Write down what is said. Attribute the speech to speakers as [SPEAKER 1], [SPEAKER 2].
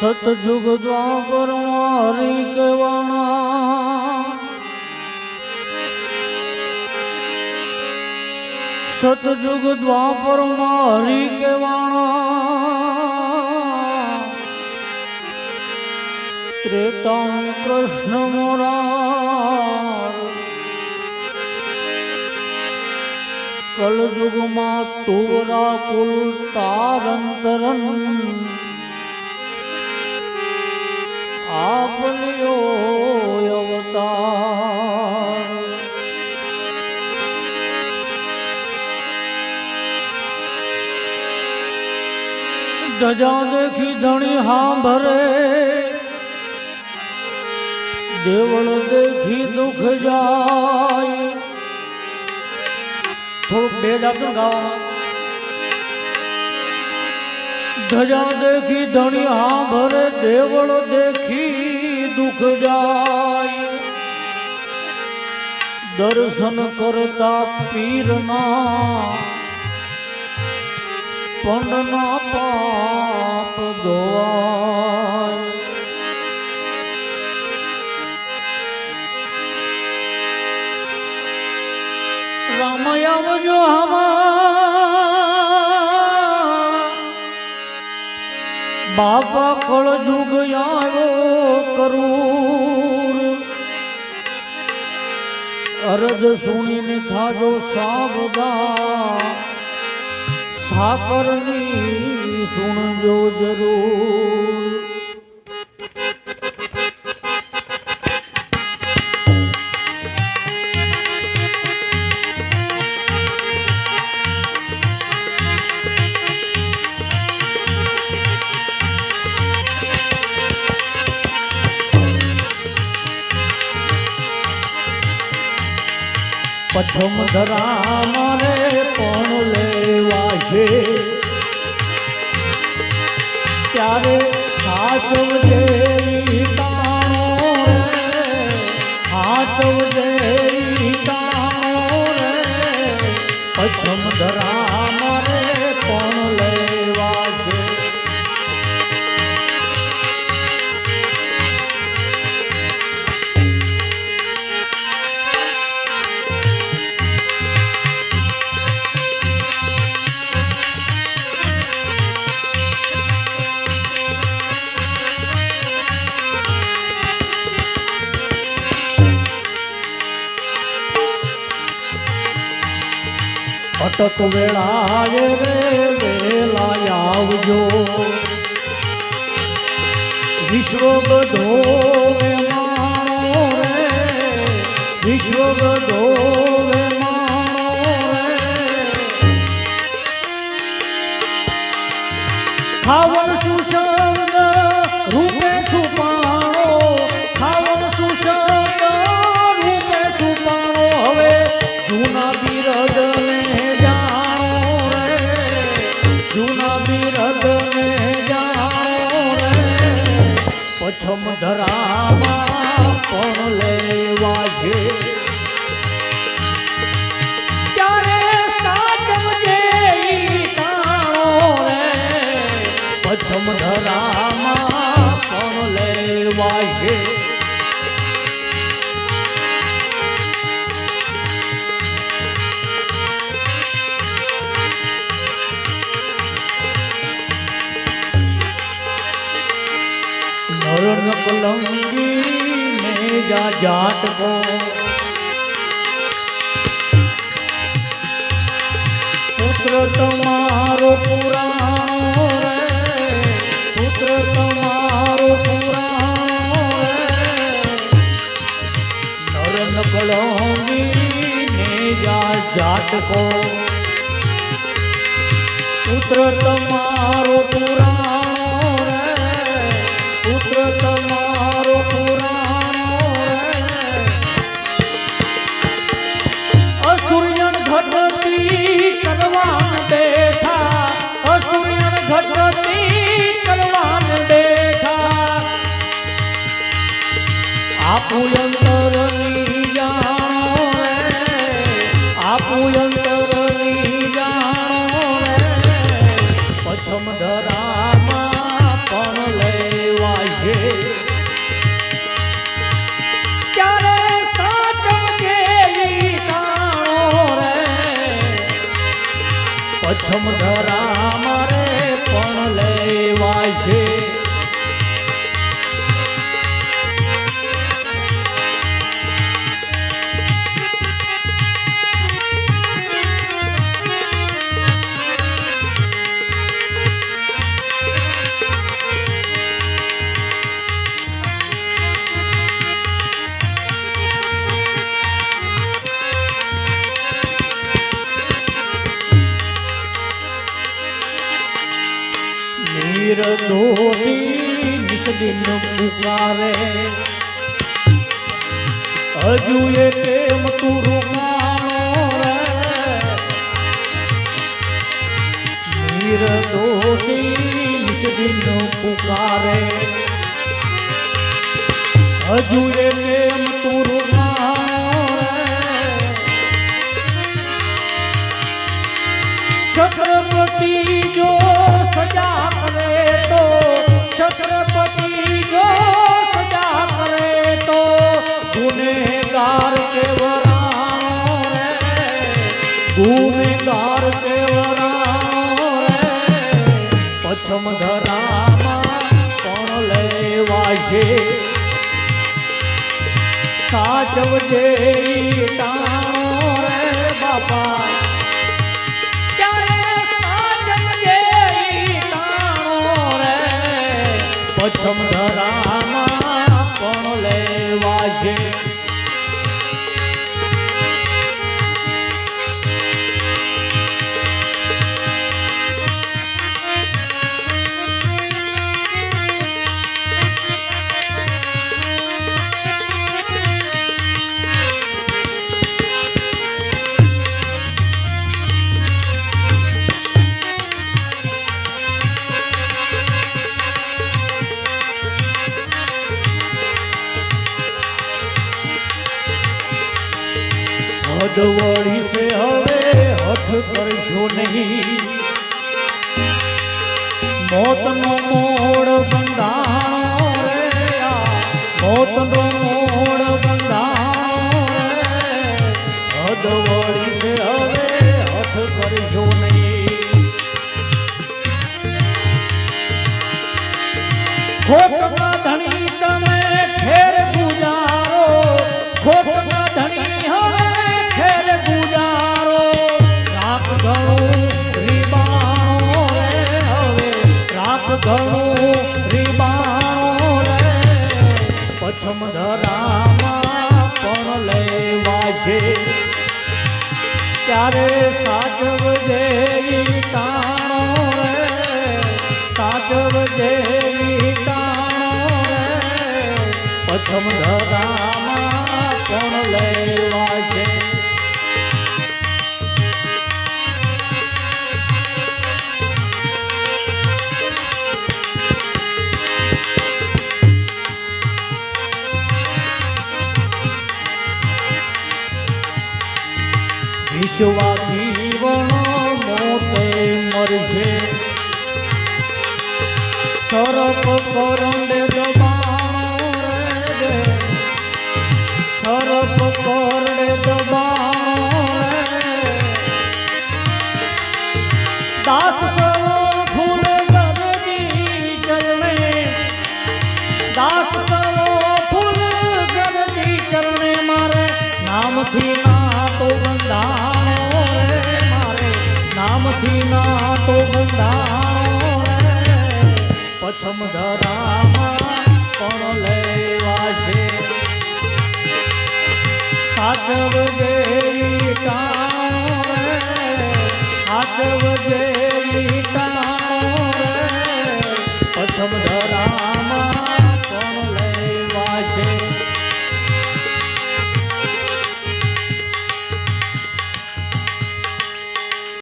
[SPEAKER 1] સતજુગ દ્વાપર મારી કેવાણા. સતયુગ દ્વાપર મારી કેવાણા. ત્રેતા કૃષ્ણ મોરાર. કલયુગમાં તુવરા કુલ તારંતરન. આપલ્યો અવતાર ધજા દેખી ધણી હાંભરે દેવળ દેખી દુઃખ જાય. થોડુંક બે આપજો ગાવામાં. ધજા દેખી ધણી ભરે દેવળ દેખી દુખ જાય. દર્શન કરતા પીરના પંડના પાપ ધોવાય. રામ જો હમા બાપા કળ જુગ યારો કરું અરજ સુણીને થાજો સાવદા સાકરની સુણજો જરૂર. પછમ ધરા મારે પણ લેવા છે ત્યારે સાચવજે સાચવજે પછમ ધરા અટક વેળાએ રે વેલા આવજો. વિશ્વ બધો રે વિશ્વ બધો વેમાણો રે પછમ कुलंगी में जा जाट को पुत्र तुम्हारो पुराणो रे पुत्र तुम्हारो पुराणो रे नरन कुलंगी में जा जाट को। पुत्र तुम આપું અંતરની જાણો આપું અંતરની જાણો પછમ ધરામાં પણ લેવાય છે પછમ ધરા નીર ધોતી નિષદિન પુકારે હજુ એ કેમ તું રૂમાણો રે નીર ધોતી નિષદિન પુકારે હજુ એ કેમ તું રૂમાણો છત્રપતિ જો ગુનેગાર કેવરાણો રે ગુનેગાર કેવરાણો રે પછમ ધરામાં પણ લેવાશે. સાચવજે ટાણો રે પછમ ધરામાં હદવડી સે હવે હથ કરશો નહીં. મોતનો મોડ બંધાણો રે મોતનો પછમ ધરામાં પણ લેવાશે ત્યારે સાચવ ઈ ટાણો રે? સાચવ ઈ ટાણો રે? પછમ ધરામાં વિશ્વાસી વણો મોતે મરશે. સરપ કરંડે દબાણો સરપ કરડે દબાણો દાસ સવો ફૂલ ગરદી ચરણે. દાસ મારે નામથી ના તો મારે નામથી ના તો બંધાણો પછમ ધરામાં પણ લેવા છે. સાચવજે ઈ ટાણો રે. પછમ ધરામાં